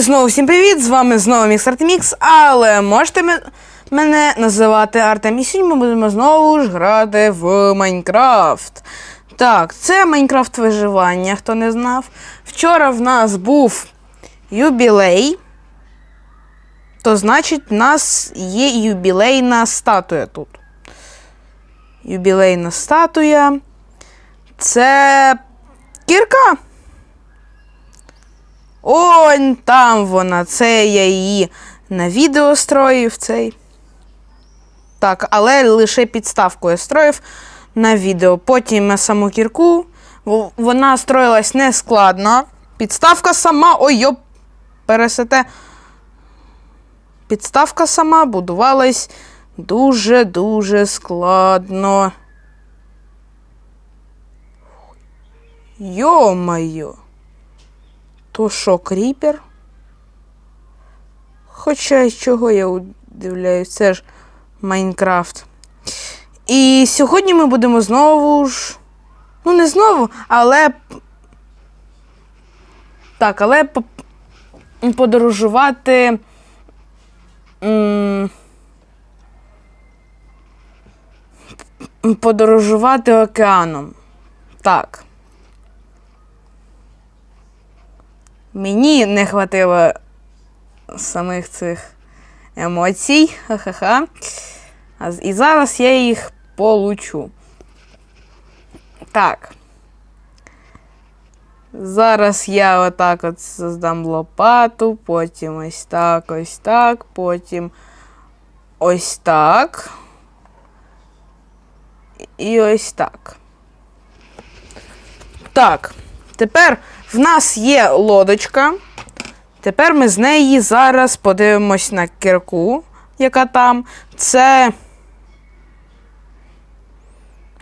Знову всім привіт! З вами знову Мікс Артемікс, але можете ме- мене називати Артем. І сьогодні ми будемо знову ж грати в Майнкрафт. Так, це Майнкрафт виживання, хто не знав. Вчора в нас був юбілей. То значить, в нас є юбілейна статуя тут. Юбілейна статуя. Це кірка. Он там вона, це я її на відео строїв цей. Так, але лише підставку я строїв на відео. Потім я саму кірку. Вона строїлась нескладно. Підставка сама. Ой, йоп, пересете. Підставка сама будувалась дуже-дуже складно. Йо-моє. То що, кріпер? Хоча чого я удивляюсь, це ж Майнкрафт. І сьогодні ми будемо знову ж. Ну, не знову, але. Так, але подорожувати. Подорожувати океаном. Так. Мені не хватило самих цих емоцій. Ха-ха-ха. І зараз я їх получу. Так. Зараз я отак от создам лопату, потім ось так, ось так, потім ось так. І ось так. Так. Тепер в нас є лодочка. Тепер ми з неї зараз подивимось на кірку, яка там. Це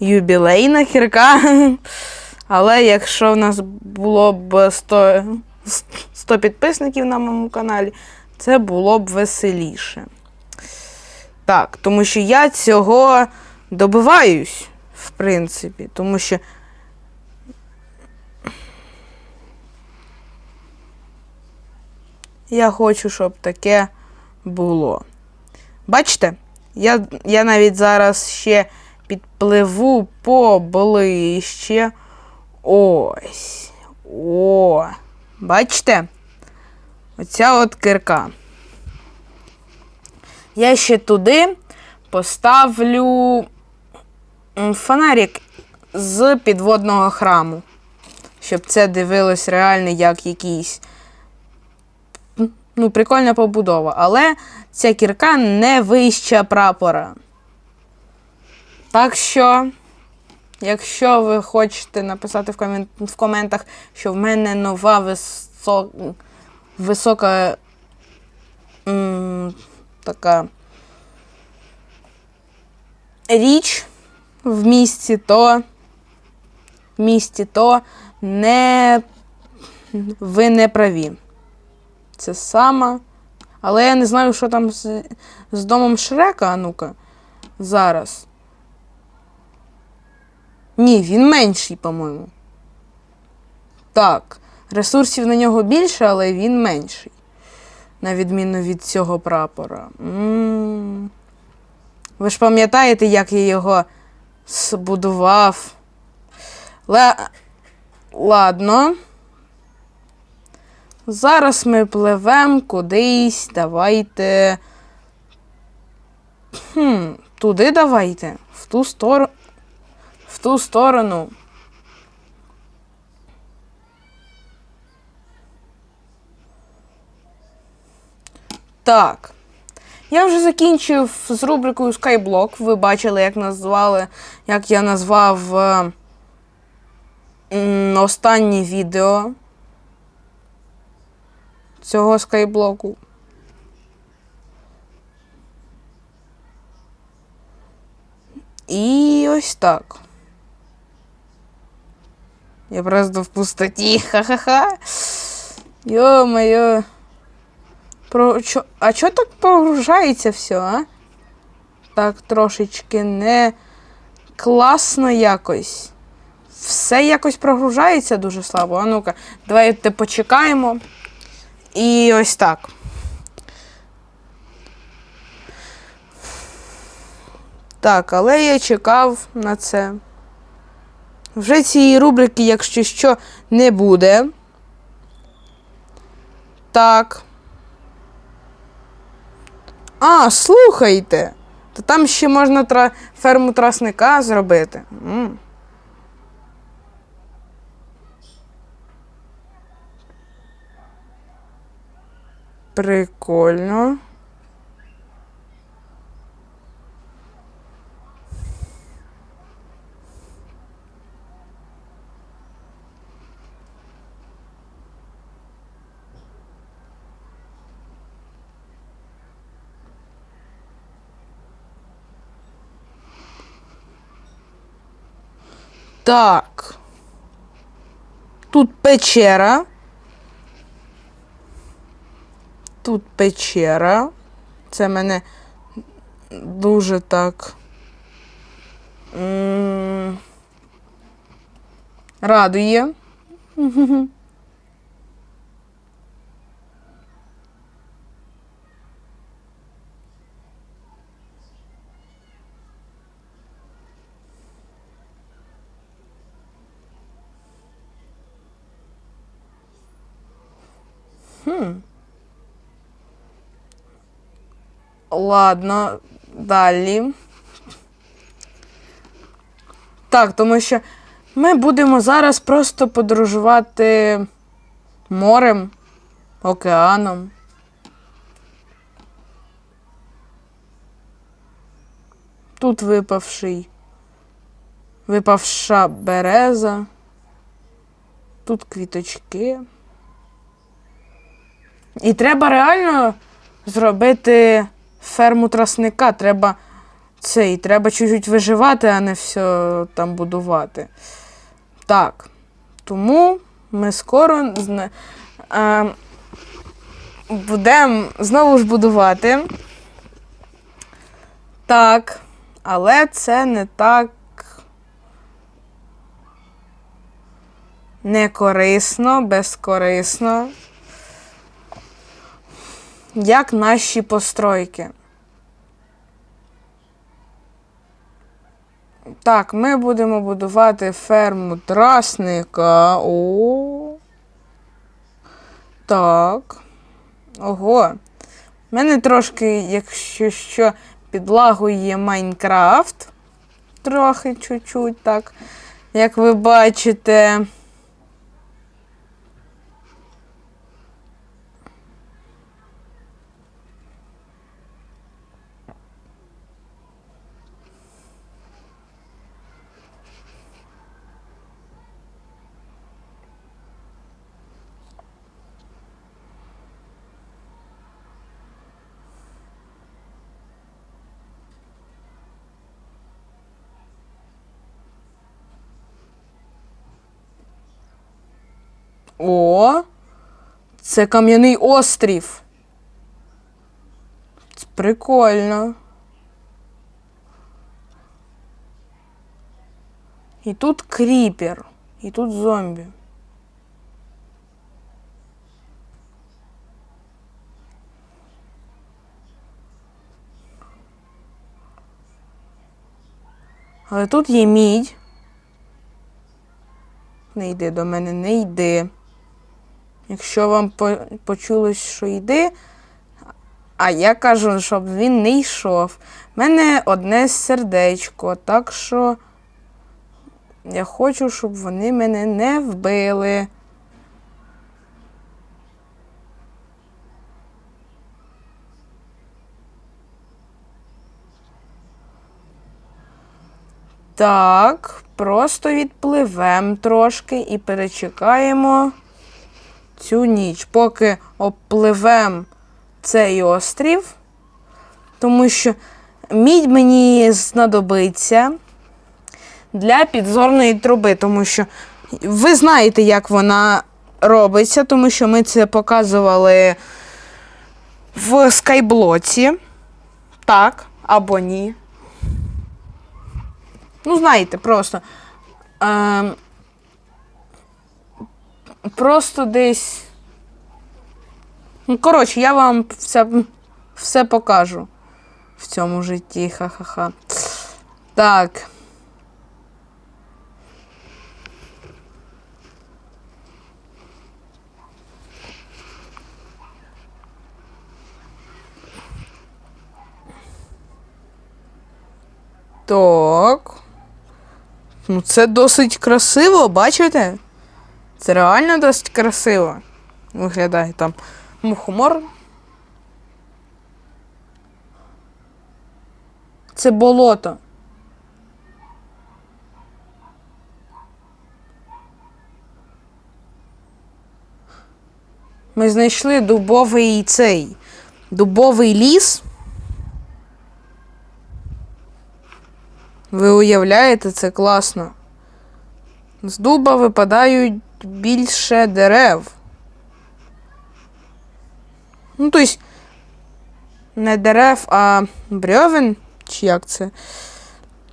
юбілейна кірка. Але якщо в нас було б 100, 100 підписників на моєму каналі, це було б веселіше. Так, тому що я цього добиваюсь, в принципі, тому що Я хочу, щоб таке було. Бачите, я, я навіть зараз ще підпливу поближче. Ось. О. Бачите? Оця от кирка. Я ще туди поставлю фонарик з підводного храму. Щоб це дивилось реально як якийсь ну, прикольна побудова, але ця кірка не вища прапора. Так що, якщо ви хочете написати в, комен... в коментах, що в мене нова висо... висока м... така річ в місті, то в місті, то не ви не праві. Це сама. Але я не знаю, що там з, з домом Шрека, а ну-ка. Зараз. Ні, він менший, по-моєму. Так. Ресурсів на нього більше, але він менший. На відміну від цього прапора. м Ви ж пам'ятаєте, як я його збудував? Ле... Ладно. Зараз ми пливемо кудись. Давайте. Хм, туди давайте. В ту сторону. В ту сторону. Так. Я вже закінчив з рубрикою Skyblock. Ви бачили, як назвали, як я назвав е, останнє відео цього скайблоку. І ось так. Я просто в пустоті. Ха-ха-ха. Йо-моє. Про... Чо... А чо так погружається все, а? Так трошечки не класно якось. Все якось прогружається дуже слабо. А ну-ка, давайте почекаємо. І ось так. Так, але я чекав на це. Вже цієї рубрики, якщо що, не буде. Так. А, слухайте. То там ще можна тра... ферму трасника зробити. М. Прикольно. Так. Тут печера. Тут печера. Це мене дуже так. Радує. Ладно, далі. Так, тому що ми будемо зараз просто подорожувати морем, океаном. Тут випавший. Випавша береза. Тут квіточки. І треба реально зробити ферму трасника. Треба цей, треба чуть-чуть виживати, а не все там будувати. Так. Тому ми скоро е, будемо знову ж будувати. Так. Але це не так. Не корисно, безкорисно як наші постройки. Так, ми будемо будувати ферму трасника. О. Так. Ого. У мене трошки, якщо що, підлагує Майнкрафт. Трохи чуть-чуть, так. Як ви бачите. О, це кам'яний острів. Це прикольно. І тут кріпер, і тут зомбі. Але тут є мідь. Не йди до мене, не йди. Якщо вам почулось, що йди, а я кажу, щоб він не йшов. У мене одне сердечко, так що я хочу, щоб вони мене не вбили. Так, просто відпливемо трошки і перечекаємо цю ніч, поки обпливемо цей острів, тому що мідь мені знадобиться для підзорної труби, тому що ви знаєте, як вона робиться, тому що ми це показували в скайблоці. Так, або ні. Ну, знаєте, просто. Ем, просто десь Ну, коротше, я вам все, все покажу в цьому житті. Ха-ха-ха. Так. Так. Ну, це досить красиво, бачите? Це реально досить красиво. Виглядає там мухомор. Це болото. Ми знайшли дубовий цей дубовий ліс. Ви уявляєте, це класно. З дуба випадають більше дерев. Ну, тобто, не дерев, а брьовен, чи як це?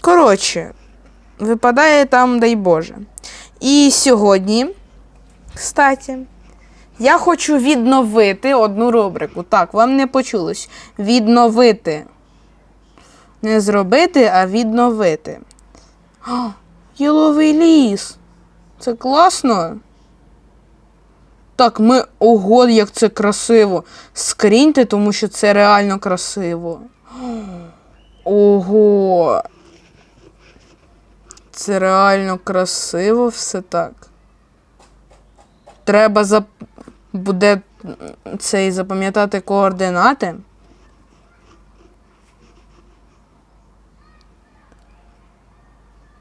Коротше, випадає там, дай Боже. І сьогодні, кстати, я хочу відновити одну рубрику. Так, вам не почулось. Відновити. Не зробити, а відновити. А, Яловий ліс. Це класно. Так, ми. Ого, як це красиво. Скріньте, тому що це реально красиво. Ого. Це реально красиво все так. Треба зап... буде цей запам'ятати координати.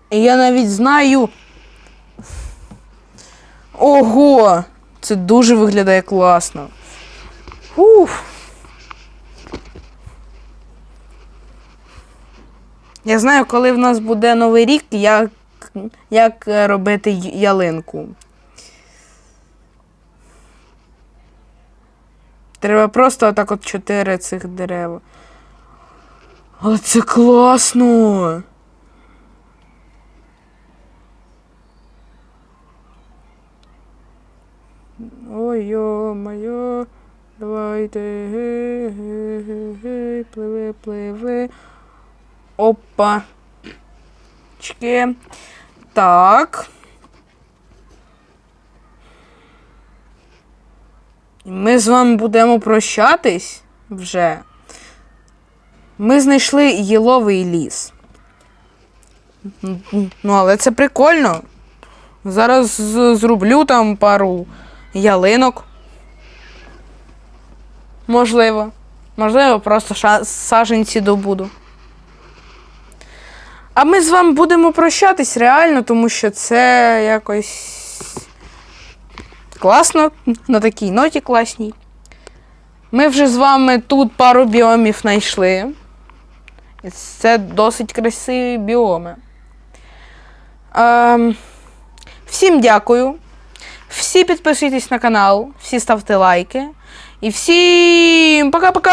І я навіть знаю. Ого! Це дуже виглядає класно. Уф. Я знаю, коли в нас буде новий рік, як, як робити ялинку. Треба просто отак от чотири цих дерева. Але це класно! Ой, йо-моє, давайте гей-гей-гей, пливи, пливи. Опа. Чки. Так. Ми з вами будемо прощатись вже. Ми знайшли єловий ліс. Ну, але це прикольно. Зараз зроблю там пару ялинок. Можливо. Можливо, просто саженці добуду. А ми з вами будемо прощатись реально, тому що це якось класно, на такій ноті класній. Ми вже з вами тут пару біомів знайшли. І Це досить красиві біоми. Ем, всім дякую. Всі підписуйтесь на канал, всі ставте лайки. І всім пока-пока!